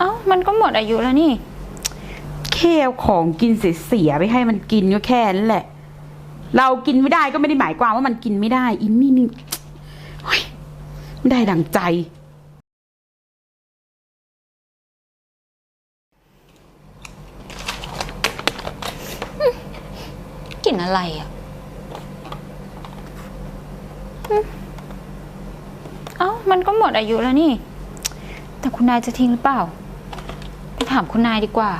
เอ้ามันก็หมดอายุแล้วนี่แค่เอาของกินเสียๆไปให้มันกินก็แค่นั้นแหละ เรากินไม่ได้ก็ไม่ได้หมายความว่ามันกินไม่ได้อินนี่นี่โอ๊ยไม่ได้ดังใจ กลิ่นอะไรอะอืมเอ้ามันก็หมดอายุแล้วนี่ แต่คุณนายจะทิ้งหรือเปล่า ไปถามคุณนายดีกว่า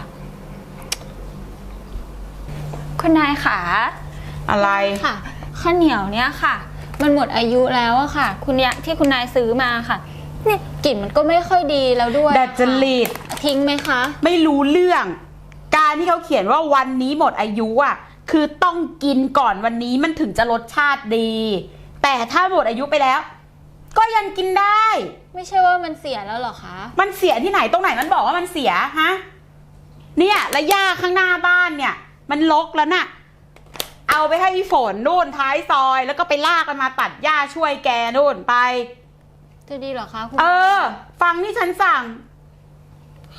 คุณนายค่ะอะไร ค่ะข้าวเหนียวเนี้ยค่ะ มันหมดอายุแล้วอะค่ะ คุณยะที่คุณนายซื้อมาค่ะเนี่ยกลิ่นมันก็ไม่ค่อยดีแล้วด้วยดัดจริต ทิ้งไหมคะ ไม่รู้เรื่อง การที่เขาเขียนว่าวันนี้หมดอายุอะ คือต้องกินก่อนวันนี้มันถึงจะรสชาติดี แต่ถ้าหมดอายุไปแล้ว ก็ยังกินได้ ไม่ใช่ว่ามันเสียแล้วเหรอคะ มันเสียที่ไหนตรงไหนมันบอกว่ามันเสียฮะเนี่ยและหญ้าข้างหน้าบ้านเนี่ย มันลกแล้วน่ะ เอาไปให้พี่ฝนนู่นท้ายซอย แล้วก็ไปลากมันมาตัดหญ้าช่วยแกนู่นไป จะดีเหรอคะคุณเออ ฟังที่ฉันสั่ง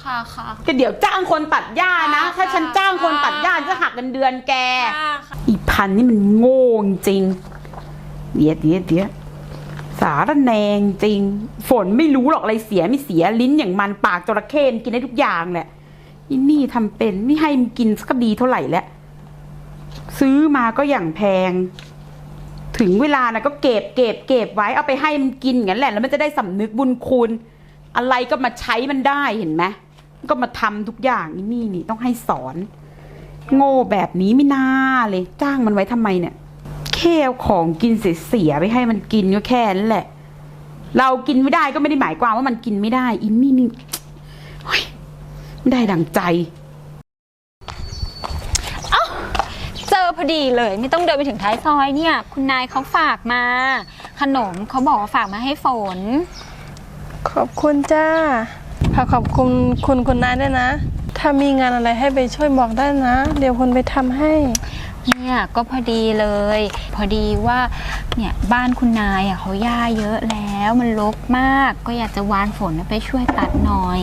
ค่ะค่ะ ก็เดี๋ยวจ้างคนตัดหญ้านะ ค่ะถ้าฉันจ้างคนตัดหญ้าค่ะจะหักเงินเดือนแกค่ะค่ะ อีพันนี่มันโง่จริงเดี๋ยวเดี๋ยวเดี๋ยว สารแนงจริง ฝนไม่รู้หรอกอะไรเสียไม่เสียลิ้นอย่างมันปากจระเข้กินได้ทุกอย่างแหละอีนี่ทำเป็นไม่ให้มันกินสักดีเท่าไหร่แล้วซื้อมาก็อย่างแพง ถึงเวลานะก็เก็บเก็บเก็บไว้เอาไปให้มันกินอย่างนั้นแหละ แล้วมันจะได้สำนึกบุญคุณ อะไรก็มาใช้มันได้เห็นไหมก็มาทำทุกอย่างนี่นี่ต้องให้สอน โง่แบบนี้ไม่น่าเลย จ้างมันไว้ทำไมเนี่ย ค่เอาของกินเสียๆไปให้มันกินก็แค่นั้นแหละ เรากินไม่ได้ก็ไม่ได้หมายความว่ามันกินไม่ได้อินนี่นี่โอ๊ยไม่ได้ดังใจเจอพอดีเลย ไม่ต้องเดินไปถึงท้ายซอยเนี่ย คุณนายเขาฝากมา ขนมเขาบอกว่าฝากมาให้ฝน ขอบคุณจ้าขอขอบคุณคุณคุณนายด้วยนะ ถ้ามีงานอะไรให้ไปช่วยบอกได้นะ เดี๋ยวคนไปทำให้ เนี่ยก็พอดีเลย พอดีว่าเนี่ยบ้านคุณนายอะเขาหญ้าเยอะแล้วมันรกมาก ก็อยากจะวานฝนไปช่วยตัดหน่อย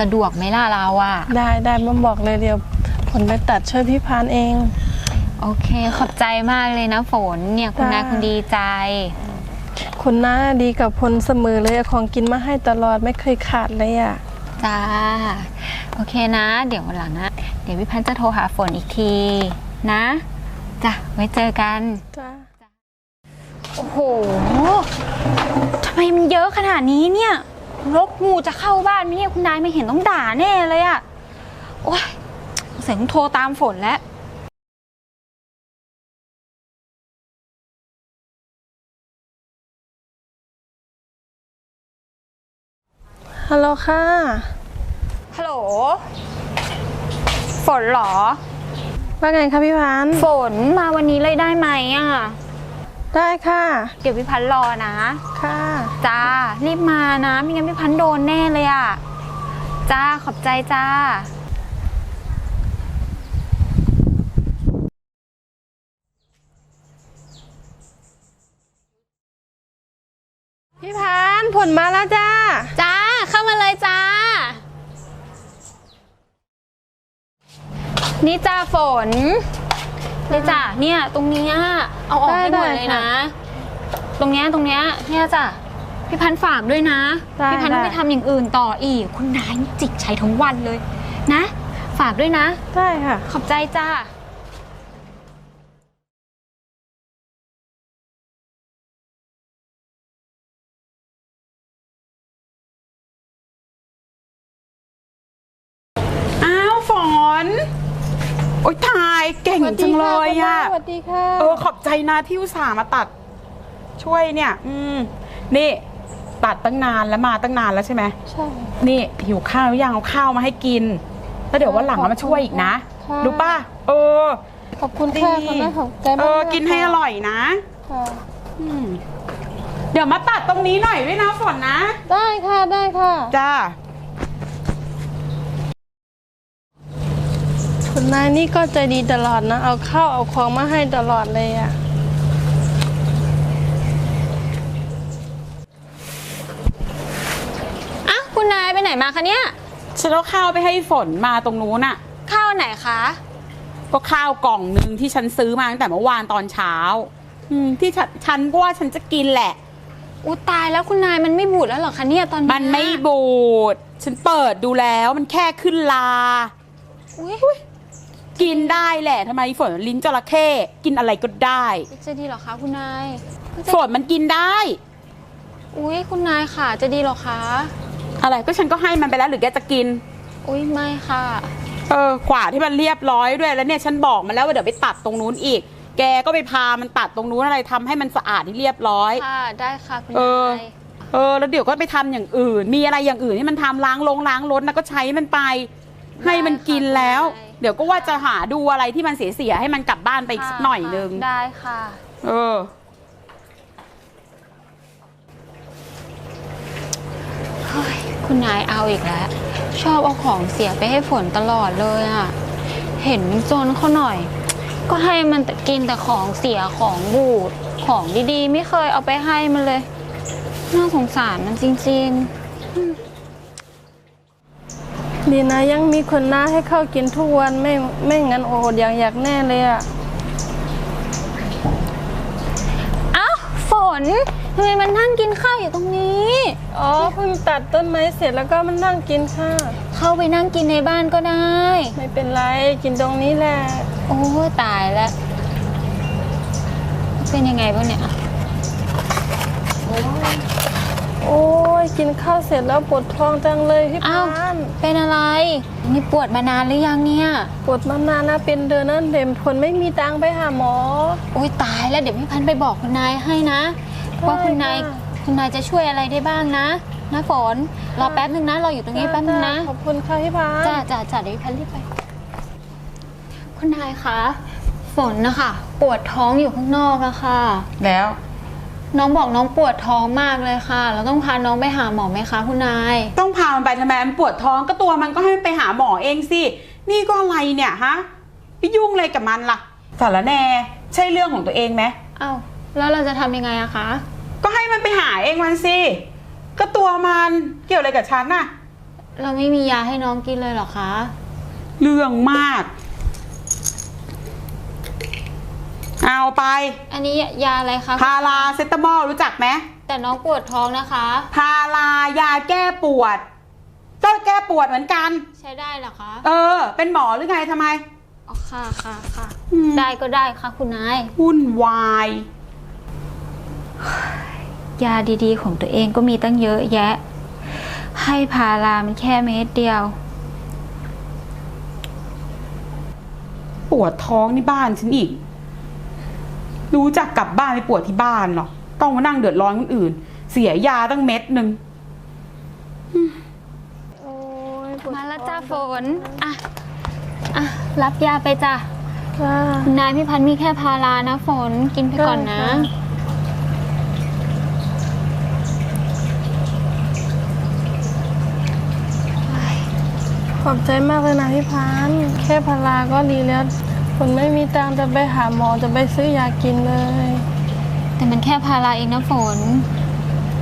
สะดวกไหมล่ะเราอะ ได้ได้มาบอกเลยเดี๋ยวผลไปตัดช่วยพี่พานเอง โอเคขอบใจมากเลยนะฝนเนี่ยคุณนายจ้าคุณดีใจ คุณน้าดีกับพลเสมอเลยเอาของกินมาให้ตลอดไม่เคยขาดเลยอะจ้า โอเคนะ เดี๋ยววันหลังนะเดี๋ยวพี่พันธ์จะโทรหาฝนอีกที นะจ้ะไว้เจอกันจ้าโอ้โหทำไมมันเยอะขนาดนี้เนี่ยรกงูจะเข้าบ้านไหมเนี่ยคุณนายไม่เห็นต้องด่าแน่เลยอะโอ้ยเสียงโทรตามฝนแล้วฮัลโหลค่ะ ฮัลโหล ฝนเหรอ ว่าไงคะพี่พันธุ์ฝนมาวันนี้เลยได้ไหมอะได้ค่ะ เดี๋ยวพี่พันธ์รอนะ ค่ะ จ้า รีบมานะ ไม่งั้นพี่พันธ์โดนแน่เลยอะจ้า ขอบใจจ้า พี่พันธุ์ผลมาแล้วจ้า จ้า เข้ามาเลยจ้า นี่จ้าฝนนี่จ้าเนี่ยตรงเนี้ยเอาออกให้หมดเลยนะ ตรงเนี้ยตรงเนี้ยเนี่ยจ้ะพี่พันธ์ฝากด้วยนะได้พี่พันธ์ต้องได้ไปทำอย่างอื่นต่ออีก คุณนายนี่จิกใช้ทั้งวันเลยนะ ฝากด้วยนะได้ค่ะ ขอบใจจ้าอ้าวฝน โอ๊ยตายเก่งจังเลยอะสวัสดีค่ะเออขอบใจนะที่อุตส่าห์มาตัดช่วยเนี่ย อืม นี่ ตัดตั้งนานแล้วมาตั้งนานแล้วใช่ไหมใช่ นี่หิวข้าวหรือยังเอาข้าวมาให้กิน แล้วเดี๋ยววันหลังเรามาช่วยอีกนะค่ะรู้ป่ะเออ ขอบคุณดีค่ะคุณน้าขอบใจมากเออๆกินให้อร่อยนะค่ะอืมเดี๋ยวมาตัดตรงนี้หน่อยด้วยนะฝนนะ ได้ค่ะได้ค่ะ จ้า คุณนายนี่ก็ใจดีตลอดนะ เอาข้าวเอาของมาให้ตลอดเลยอะ อะคุณนายไปไหนมาคะเนี่ย ฉันเอาข้าวไปให้ฝนมาตรงนู้นน่ะ ข้าวไหนคะ ก็ข้าวกล่องหนึ่งที่ฉันซื้อมาตั้งแต่เมื่อวานตอนเช้า อืมที่ฉันฉันก็ว่าฉันจะกินแหละ อุยตายแล้วคุณนายมันไม่บูดแล้วเหรอคะเนี่ยตอนเนี้ยมันไม่บูด ฉันเปิดดูแล้วมันแค่ขึ้นลา อุ้ย กินได้แหละทำไมฝนลิ้นจระเข้กินอะไรก็ได้ จะดีเหรอคะคุณนายจะฝนมันกินได้ อุ้ยคุณนายค่ะ จะดีเหรอคะอะไรก็ฉันก็ให้มันไปแล้วหรือแกจะกิน อุ้ยไม่ค่ะ เออขวาที่มันเรียบร้อยด้วยแล้วเนี่ยฉันบอกมันแล้วว่าเดี๋ยวไปตัดตรงนู้นอีก แกก็ไปพามันตัดตรงนู้นอะไรทำให้มันสะอาดที่เรียบร้อย ค่ะได้ค่ะคุณเออ นายเออ แล้วเดี๋ยวก็ไปทำอย่างอื่น มีอะไรอย่างอื่นที่มันทำล้างลงล้างรถนะก็ใช้มันไป ให้มันกินแล้วเดี๋ยวก็ว่าจะหาดูอะไรที่มันเสียๆให้มันกลับบ้านไปอีกสักหน่อยนึง ได้ค่ะ เออเฮ้ยคุณนายเอาอีกแล้ว ชอบเอาของเสียไปให้ฝนตลอดเลยอะ่ะ เห็นจนเขาหน่อย ก็ให้มันแต่กินแต่ของเสียของบูดของดีๆ ไม่เคยเอาไปให้มันเลย น่าสงสารมันจริง ดีนะยังมีคนหน้าให้ข้าวกินทุกวันไม่ไม่งั้นโอดอยากอยากแน่เลยอะๆอ้าวฝนทำไมมันนั่งกินข้าวอยู่ตรงนี้ อ๋อเพิ่งตัดต้นไม้เสร็จแล้วก็มันนั่งกินค่ะเข้าไปนั่งกินในบ้านก็ได้ ไม่เป็นไรกินตรงนี้แหละ โอ้ยตายแล้วเป็นยังไงบ้างเนี่ย โอ้ยกินข้าวเสร็จแล้วปวดท้องจังเลยพี่อ้าวพานเป็นอะไร นี่ปวดมานานหรือยังเนี่ย ปวดมานานนะเป็นเดือนนั่นเด็มทนไม่มีตังค์ไปหาหมอโอ้ยตายแล้วเดี๋ยวพี่พันธุ์ไปบอกคุณนายให้นะ ว่าคุณนายค่ะ คุณนายจะช่วยอะไรได้บ้างนะนะฝนรอแป๊บนึงนะรออยู่ตรงนี้แป๊บนึงนะขอบคุณค่ะพี่พานจ้าจ้าจ้าเดี๋ยวพี่พันธุ์รีบไป คุณนายคะฝนนะคะปวดท้องอยู่ข้างนอกอะค่ะ แล้ว น้องบอกน้องปวดท้องมากเลยค่ะ เราต้องพาน้องไปหาหมอไหมคะคุณนาย ต้องพามันไปทำไมมันปวดท้องก็ตัวมันก็ให้มันไปหาหมอเองสิ นี่ก็อะไรเนี่ยฮะไปยุ่งอะไรกับมันล่ะสารแหนใช่เรื่องของตัวเองไหม เอ้าแล้วเราจะทำยังไงอะคะ ก็ให้มันไปหาเองมันสิ ก็ตัวมันเกี่ยวอะไรกับฉันน่ะ เราไม่มียาให้น้องกินเลยเหรอคะ เรื่องมาก เอาไป อันนี้ยาอะไรคะพาราเซตามอลรู้จักไหมแต่น้องปวดท้องนะคะ พารายาแก้ปวดก็แก้ปวดเหมือนกัน ใช้ได้เหรอคะ เออ เป็นหมอหรือไงทำไมอ๋อค่ะค่ะค่ะอืมได้ก็ได้ค่ะคุณนายวุ่นวายยาดีๆ ของตัวเองก็มีตั้งเยอะแยะ ให้พารามันแค่เม็ดเดียว ปวดท้องนี่บ้านฉันอีก รู้จักกลับบ้านไปปวดที่บ้านหรอกต้องมานั่งเดือดร้อนคนอื่น เสียยาตั้งเม็ดหนึ่งโอ้ยปวดมาแล้วจ้าฝท้องนอะ อะ รับยาไปจ้ะค่ะคุณนายพี่พันธ์มีแค่พารานะฝน กินไปก่อนนะได้ค่ะขอบใจมากเลยนะพี่พานแค่พาราก็ดีแล้ว คนไม่มีตังค์จะไปหาหมอจะไปซื้อยากินเลย แต่มันแค่พาราเองนะฝน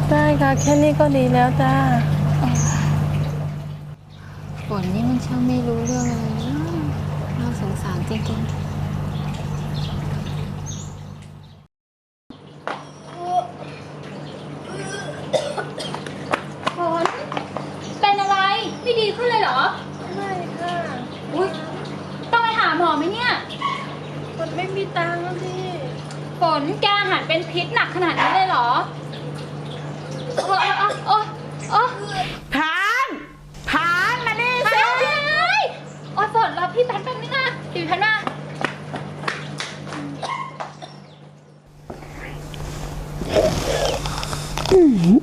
ได้ค่ะแค่นี้ก็ดีแล้วจ้าฝนนี่มันช่างไม่รู้เรื่องเลยนะน่าสงสารจริงๆฝนเป็นอะไร ไม่ดีขึ้นเลยเหรอ ไม่ค่ะ อุ้ยต้องไปหาหมอไหมเนี่ย คนไม่มีตังค์นะพี่ฝนแกอาหารเป็นพิษหนักขนาดนี้เลยเหรอโอ้โอ้โอ้โอ้พานพานมานี่ไปสิ เลยโอ้ยฝนรอพี่แป๊บแป๊บนึงนะเดี๋ยวพี่แพนมา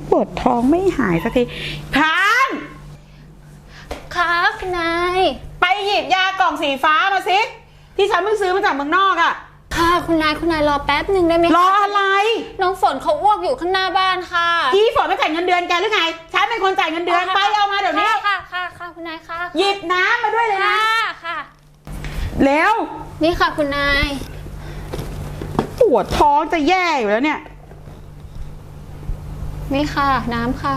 ปวดท้องไม่หายสักทีพานค่ะคุณนาย ไปหยิบยากล่องสีฟ้ามาสิ ที่ฉันเพิ่งซื้อมาจากเมืองนอกอะค่ะคุณนายคุณนายรอแป๊บหนึ่งได้ไหมรคะออะไร น้องฝนเขาอ้วกอยู่ข้างหน้าบ้านค่ะ พี่ฝนไม่จ่ายเงินเดือนแกหรือไง ฉันเป็นคนจ่ายเงินเดือนไปเอามาเดี๋ยวนี้ ค่ะค่ะค่ะคุณนายค่ะหยิบน้ำมาด้วยเลยนะ ค่ะค่ะเร็วนี่ค่ะคุณนาย ปวดท้องจะแย่อยู่แล้วเนี่ย นี่ค่ะ น้ำค่ะ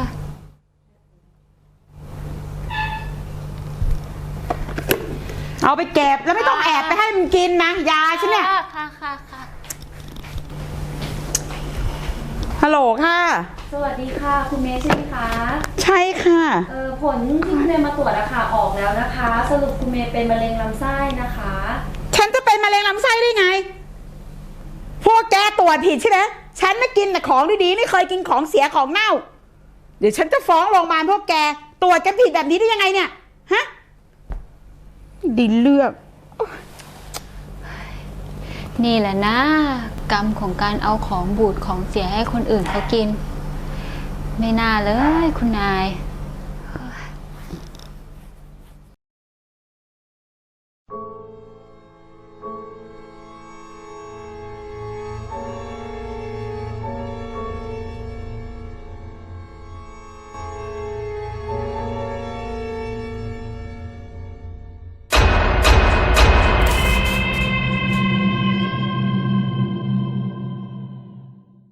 เอาไปเก็บแล้วไม่ต้องแอบไปให้มันกินนะ ยาฉันเนี่ย ค่ะค่ะค่ะค่ะ ฮัลโหลค่ะ สวัสดีค่ะ คุณเมย์ใช่ไหมคะ ใช่ค่ะ เออผลที่คุณเมย์มาตรวจอะค่ะออกแล้วนะคะ สรุปคุณเมย์เป็นมะเร็งลำไส้นะคะ ฉันจะเป็นมะเร็งลำไส้ได้ไง พวกแกตรวจผิดใช่ไหมฉันไม่กินแต่ของดีๆไม่เคยกินของเสียของเน่า เดี๋ยวฉันจะฟ้องโรงพยาบาลพวกแกตรวจกันผิดแบบนี้ได้ยังไงเนี่ยฮะ ดินเลือก นี่แหละนะ กรรมของการเอาของบูดของเสียให้คนอื่นเขากิน ไม่น่าเลยคุณนาย